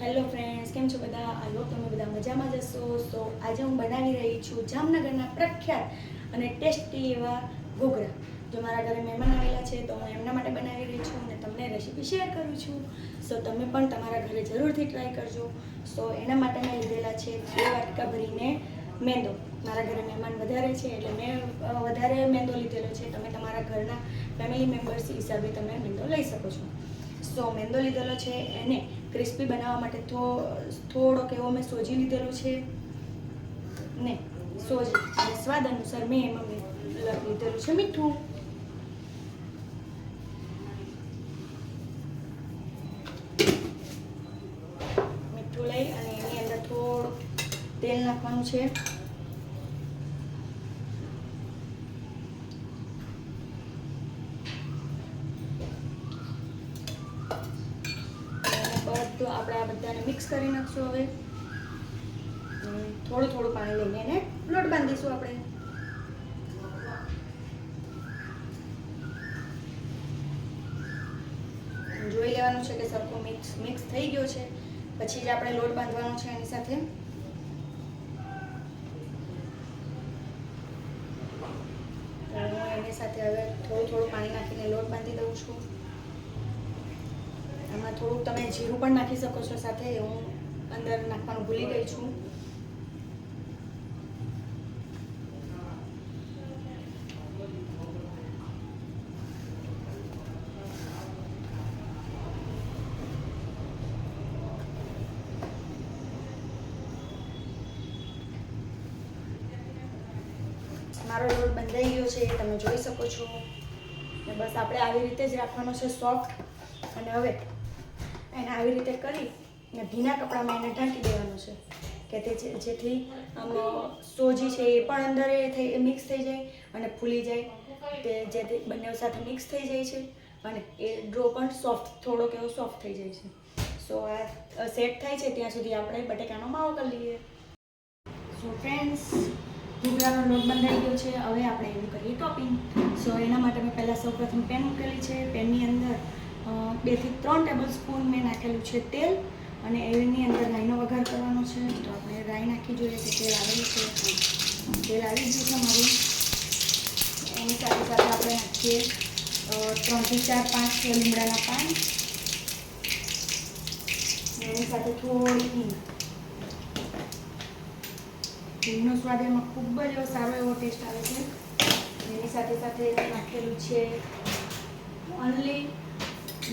Hello friends, કેમ છો બધા? આ લો તમે બધા મજામાં જશો સો, આજે હું બનાવી રહી છું જામનગરના પ્રખ્યાત અને ટેસ્ટી એવા ઘોઘરા. જો મારા ઘરે મહેમાન આવેલા છે, તો હું એમના માટે બનાવી રહી છું અને તમને રેસીપી શેર કરું છું. સો, તમે પણ તમારા ઘરે જરૂરથી ટ્રાય કરજો. સો, એના માટે મેં લીધેલા છે બે વાટકા ભરીને મેંદો. મારા ઘરે મહેમાન વધારે છે એટલે મેં વધારે મેંદો લીધેલો છે. તમે તમારા ઘરના ફેમિલી મેમ્બર્સ હિસાબે તમે મેંદો લઈ શકો છો. સો, મેંદો લીધેલો છે. એને ક્રિસ્પી બનાવવા માટે થો થોડોક એવો મેં સોજી લીધેલું છે. ને સોજી, અને સ્વાદ અનુસાર મેં એમાં લીધેલું છે મીઠું. મીઠું લઈ અને એની અંદર થોડું તેલ નાખવાનું છે અને બધું આપણે આ બધાને મિક્સ કરી નાખશું હવે. થોડું થોડું પાણી લઈને એને લોટ બાંધીશું આપણે. જોઈ લેવાનું છે કે સરખો મિક્સ મિક્સ થઈ ગયો છે. પછી જ આપણે લોટ બાંધવાનો છે એની સાથે. હું એની સાથે હવે થોડું થોડું પાણી નાખીને લોટ બાંધી દઉં છું. આમાં થોડુંક તમે જીરું પણ નાખી શકો છો સાથે હું અંદર નાખવાનું ભૂલી ગઈ છું. મારો લોટ બંધાઈ ગયો છે તમે જોઈ શકો છો. બસ આપણે આવી રીતે જ રાખવાનો છે સોફ્ટ. અને હવે એને આવી રીતે કરી ને ભીના કપડામાં એને ઢાંકી દેવાનું છે. કે તે જેથી આમ સોજી છે એ પણ અંદર થઈ મિક્સ થઈ જાય અને ફૂલી જાય. તે જેથી બંને સાથે મિક્સ થઈ જાય છે અને એ ડ્રો પણ સોફ્ટ થોડોક એવો સોફ્ટ થઈ જાય છે. સો આ સેટ થાય છે ત્યાં સુધી આપણે બટેકાનો માવો કરી લઈએ. સો ફ્રેન્ડ્સ ઢોકળાનો લોટ બંધાઈ ગયો છે. હવે આપણે એનું કરીએ ટોપિંગ સો એના માટે મેં પહેલાં સૌપ્રથમ પેન મૂકેલી છે. પેનની અંદર બેથી ત્રણ ટેબલ સ્પૂન મેં નાખેલું છે તેલ અને એની અંદર રાઈનો વઘાર કરવાનો છે. તો આપણે રાઈ નાખી જોઈએ કે તેલ આવેલું છે તેલ આવી ગયું છે મારું. એની સાથે સાથે આપણે નાખીએ ત્રણથી ચાર પાંચ લીમડાના પાન. એની સાથે થોડી હિંગ. હિંગનો સ્વાદ એમાં ખૂબ જ સારો એવો ટેસ્ટ આવે છે. એની સાથે સાથે નાખેલું છે ઓનલી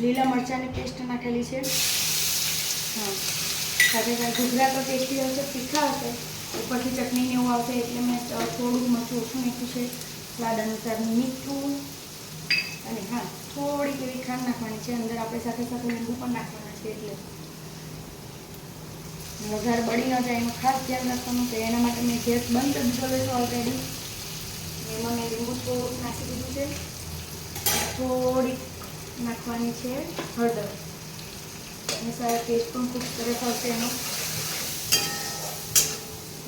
લીલા મરચાંની પેસ્ટ નાખેલી છે. હા. સાથે ઘૂઘરા તો ટેસ્ટી આવશે તીખા હશે ઉપરથી ચટણી એવું આવશે એટલે મેં થોડુંક મરચું ઓછું નાખ્યું છે. સ્વાદ અનુસાર મીઠું. અને હા, થોડીક એવી ખાંડ નાખવાની છે. અંદર આપણે સાથે સાથે લીંબુ પણ નાખવાના છે એટલે. વઘાર બળી ન જાય, એનું ખાસ ધ્યાન રાખવાનું. છે એના માટે મેં ગેસ બંધ કરી દીધો છે ઓલરેડી એમાં મેં લીંબુ થોડુંક નાખી દીધું છે. થોડીક નાખવાની છે, હળદર. એની સાથે ટેસ્ટ પણ ખૂબ સરસ આવશે એનો.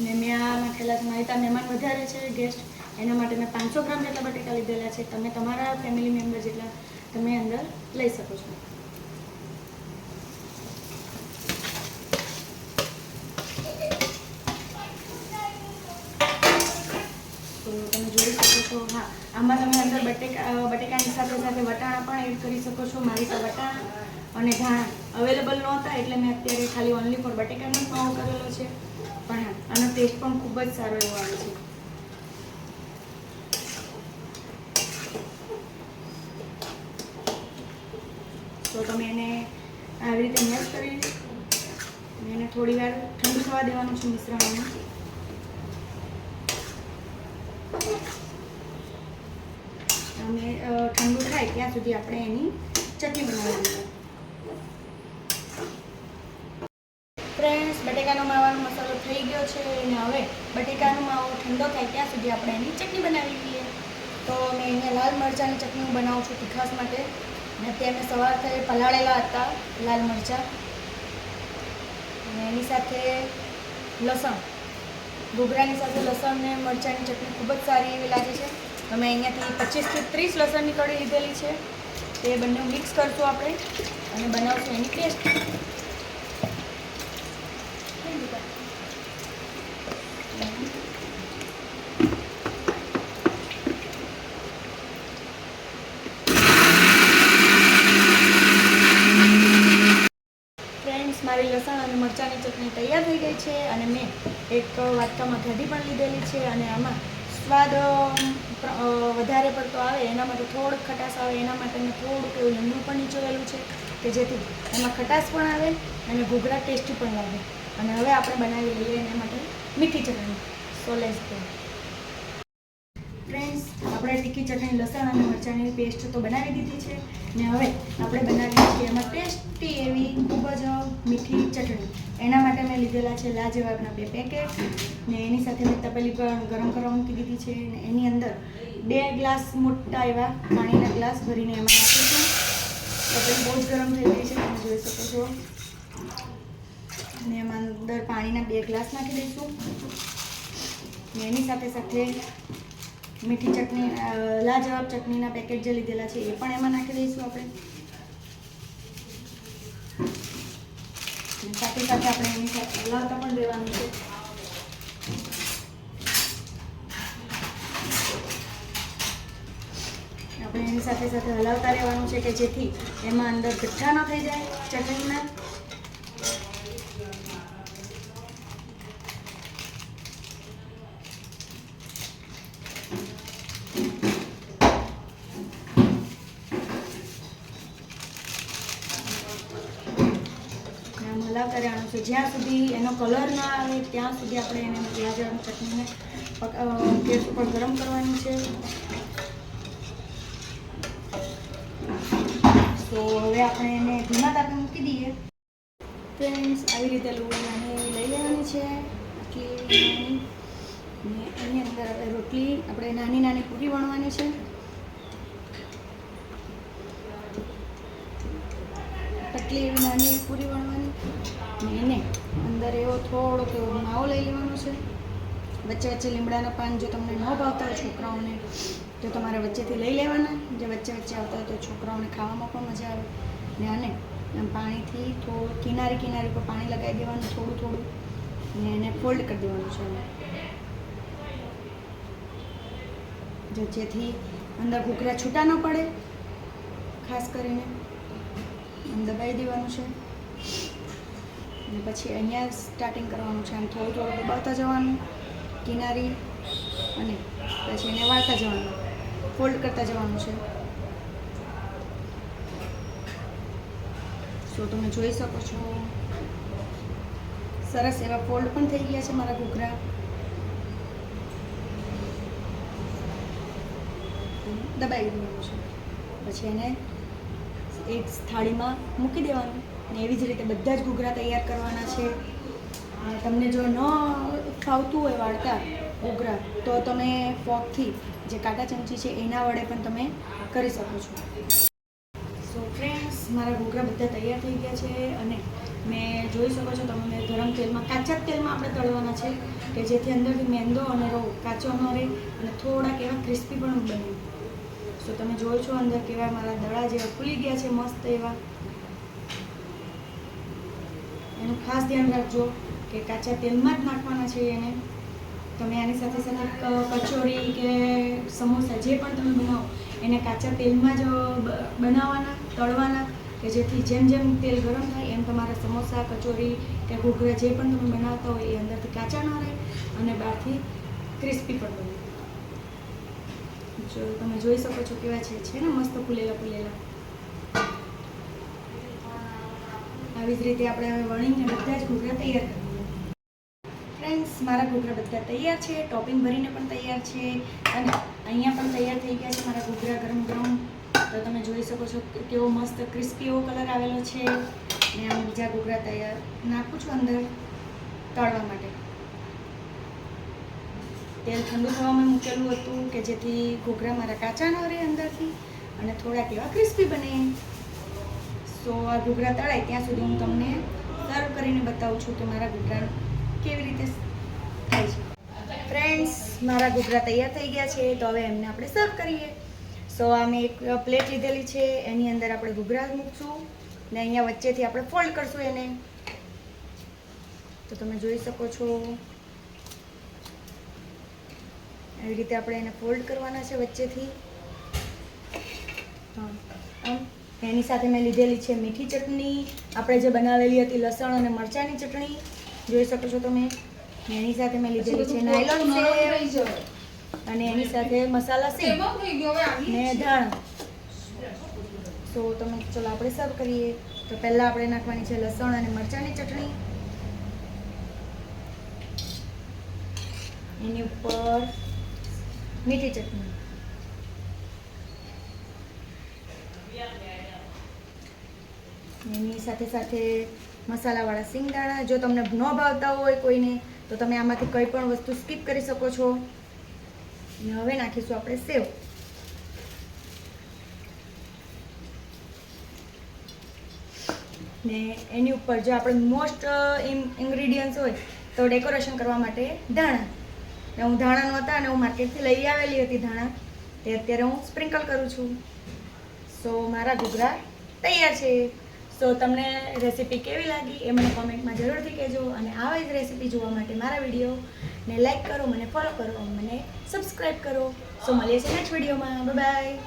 ને મેં આ નાખેલા છે, મારી ત્યાં મહેમાન વધારે છે ગેસ્ટ એના માટે મેં પાંચસો ગ્રામ જેટલા બટેકા લીધેલા છે. તમે તમારા ફેમિલી મેમ્બર જેટલા તમે અંદર લઈ શકો છો તો તમે જોઈ શકો છો. હા, આમાં તમે અંદર બટેકા બટેકાની સાથે સાથે વટાણા પણ એડ કરી શકો છો મારી પાસે વટાણા અને ધાણા. અવેલેબલ નહોતા એટલે મેં અત્યારે ખાલી ઓનલી ફોર બટેકાનો જ માવો કરેલો છે. પણ આનો ટેસ્ટ પણ ખૂબ જ સારો એવો આવે છે. તો તમે એને આવી રીતે મેશ કરી એને થોડી વાર ઠંડુ થવા દેવાનું છે મિશ્રણને અને અ, ઠંડુ થાય ત્યાં સુધી આપણે એની ચટણી બનાવવાની ફ્રેન્ડ્સ બટેકાનો માવાનો મસાલો થઈ ગયો છે અને હવે બટેકાનો માવો ઠંડો થાય ત્યાં સુધી આપણે એની ચટણી બનાવી લઈએ. તો મેં અહીંયા લાલ મરચાંની ચટણી હું બનાવું છું તીખાસ માટે. અને તે મેં સવારથી પલાળેલા હતા લાલ મરચાં. અને એની સાથે લસણ. ઘૂઘરાની સાથે લસણ અને મરચાંની ચટણી ખૂબ જ સારી એવી લાગે છે. તો અહીંયાથી પચીસથી ત્રીસ લસણની કળી લીધેલી છે. તે બંને મિક્સ કરશું આપણે અને બનાવશું એની ટેસ્ટ. મારી લસણ અને મરચાંની ચટણી તૈયાર થઈ ગઈ છે અને મેં એક વાટકામાં ઘડી પણ લીધેલી છે અને આમાં સ્વાદ વધારે પડતો આવે, એના માટે થોડુંક ખટાશ આવે, એના માટે થોડુંક એવું લીંબુ પણ નીચોવેલું છે, કે જેથી એમાં ખટાશ પણ આવે અને ઘૂઘરા ટેસ્ટી પણ લાગે. અને હવે આપણે બનાવી લઈએ એના માટે મીઠી chutney so let's go friends આપણે તીખી ચટણી, લસણ અને મરચાંની પેસ્ટ તો બનાવી દીધી છે. ને હવે આપણે બનાવીએ છીએ એમાં ટેસ્ટી એવી ખૂબ જ મીઠી ચટણી. એના માટે મેં લીધેલા છે લાજવાબના બે પેકેટ ને એની સાથે મેં તપેલી પણ ગરમ કરવા મૂકી દીધી છે. ને એની અંદર બે ગ્લાસ મોટા એવા પાણીના ગ્લાસ ભરીને એમાં નાખીશું. તપેલી બહુ જ ગરમ થઈ ગઈ છે, તમે જોઈ શકો છો. ને એમાં અંદર પાણીના બે ગ્લાસ નાખી દઈશું. ને એની સાથે સાથે મીઠી ચટણી લાજવાબ ચટણીના પેકેટ જે લીધેલા છે એ પણ એમાં નાખી દઈશું આપણે. સાથે સાથે આપણે એની સાથે હલાવતા પણ દેવાનું છે. આપણે એની સાથે સાથે હલાવતા રહેવાનું છે કે જેથી એમાં અંદર ગઠ્ઠા ન થઈ જાય ચટણીના. અને આમ છે. જ્યાં સુધી એનો કલર ના આવે, ત્યાં સુધી આપણે એને લાજવાબ ચટણીને પક- ગેસ ઉપર ગરમ કરવાની છે. તો હવે આપણે એને ધીમા તાપે મૂકી દઈએ. ફ્રેન્ડ્સ, આવી રીતે લોટ નાની લઈ લેવાની છે. આટલી એની અંદર રોટલી, આપણે નાની નાની પૂરી વણવાની છે. પતલી એવી નાની એવી પૂરી વણવાની. ને એને અંદર એવો થોડોક એવો માવો લઈ લેવાનો છે. વચ્ચે વચ્ચે લીમડાના પાન જો તમને ન ભાવતા હોય છોકરાઓને, તો તમારે વચ્ચેથી લઈ લેવાના. જે વચ્ચે વચ્ચે આવતા હોય તો છોકરાઓને ખાવામાં પણ મજા આવે. ને આને એમ પાણીથી થોડું કિનારી કિનારી પર પાણી લગાવી દેવાનું, થોડું થોડું. ને એને ફોલ્ડ કરી દેવાનું છે. જેથી અંદર ઘૂઘરા છૂટા ન પડે, ખાસ કરીને. દબાવી દેવાનું છે. અને પછી અહીંયા સ્ટાર્ટિંગ કરવાનું છે. આમ થોડું થોડું દબાવતા જવાનું, કિનારી અને પછી એને વાળતા જવાનું ફોલ્ડ કરતા જવાનું છે. તો તમે જોઈ શકો છો. સરસ એવા ફોલ્ડ પણ થઈ ગયા છે મારા ઘૂઘરા. દબાવી દેવાનું છે. પછી એને એક થાળીમાં મૂકી દેવાનું ને એવી જ રીતે બધા જ ઘૂઘરા તૈયાર કરવાના છે. તમને જો ન ફાવતું હોય વાળતા ઘૂઘરા, તો તમે ફોકથી જે કાંટા ચમચી છે એના વડે પણ તમે કરી શકો છો. સો ફ્રેન્ડ્સ મારા ઘૂઘરા બધા તૈયાર થઈ ગયા છે અને મેં જોઈ શકો છો તમે ગરમ તેલમાં, કાચા તેલમાં આપણે તળવાના છે કે જેથી અંદરથી મેંદો અને રવો કાચો ન રહે અને થોડાક એવા ક્રિસ્પી પણ બને. સો તમે જોયો છો અંદર કેવા મારા દડા જેવા ખુલી ગયા છે, મસ્ત એવા. એનું ખાસ ધ્યાન રાખજો કે કાચા તેલમાં જ નાખવાના છે એને. તમે આની સાથે સાથે કચોરી કે સમોસા જે પણ તમે બનાવો, એને કાચા તેલમાં જ બનાવવાના, તળવાના, કે જેથી જેમ જેમ તેલ ગરમ થાય, એમ તમારા સમોસા, કચોરી કે ઘૂઘરા જે પણ તમે બનાવતા હોય એ અંદરથી કાચા ન રહે અને બહારથી ક્રિસ્પી પણ બને. જો તમે જોઈ શકો છો કેવા છે છે ને મસ્ત ફૂલેલા ફૂલેલા. આવી જ રીતે આપણે હવે વણીને બધા જ ઘૂઘરા તૈયાર કરીએ ફ્રેન્ડ્સ મારા ઘૂઘરા બધા તૈયાર છે ટોપિંગ ભરીને પણ તૈયાર છે, અને અહીંયા પણ તૈયાર થઈ ગયા છે મારા ઘૂઘરા ગરમ ગરમ. તો તમે જોઈ શકો છો કેવો મસ્ત ક્રિસ્પી એવો કલર આવેલો છે. ને આમ બીજા ઘૂઘરા તૈયાર નાખું છું અંદર તળવા માટે. તેલ ઠંડુ થવામાં મૂકેલું હતું કે જેથી ઘોઘરા મારા કાચા ન રહે અંદરથી અને થોડાક એવા ક્રિસ્પી બને. સો આ ઘોઘરા તળાય ત્યાં સુધી હું તમને સર્વ કરીને બતાવું છું કે મારા ઘોઘરા કેવી રીતે થાય છે. ફ્રેન્ડ્સ મારા ઘોઘરા તૈયાર થઈ ગયા છે, તો હવે એમને આપણે સર્વ કરીએ. સો આ મેં એક પ્લેટ લીધેલી છે, એની અંદર આપણે ઘૂઘરા મૂકશું ને અહીંયા વચ્ચેથી આપણે ફોલ્ડ કરશું એને. તો તમે જોઈ શકો છો. એવી રીતે આપણે એને ફોલ્ડ કરવાના છે વચ્ચેથી. આમ એની સાથે મેં લીધેલી છે મીઠી ચટણી આપણે જે બનાવેલી હતી લસણ અને મરચાંની ચટણી. જોઈ શકો છો તમે? એની સાથે મેં લીધેલી છે નાયલોન અને એની સાથે મસાલા સિંગ ને ધાણ. તો તમે ચલો આપણે સર્વ કરીએ. તો પહેલાં આપણે નાખવાની છે લસણ અને મરચાંની ચટણી. એની ઉપર મીઠી ચટણી. એની સાથે સાથે મસાલાવાળા સિંગદાણા જો તમને ન ભાવતા હોય કોઈને, તો તમે આમાંથી કંઈ પણ વસ્તુ સ્કીપ કરી શકો છો. ને હવે નાખીશું આપણે સેવ. ને એની ઉપર જો આપણે મોસ્ટ ઇન્ગ્રીડિયન્ટ્સ હોય, તો ડેકોરેશન કરવા માટે ધાણા. ને હું ધાણા નહોતા અને હું માર્કેટથી લઈ આવેલી હતી ધાણા. તે અત્યારે હું સ્પ્રિંકલ કરું છું. સો મારા ઘૂઘરા તૈયાર છે. સો તમને રેસીપી કેવી લાગી એ મને કોમેન્ટમાં જરૂરથી કહેજો અને આવા જ રેસીપી જોવા માટે મારા વીડિયો ને લાઈક કરો, મને ફોલો કરો, મને સબસ્ક્રાઈબ કરો. સો મળીએ છીએ નેક્સ્ટ વિડીયોમાં. બાય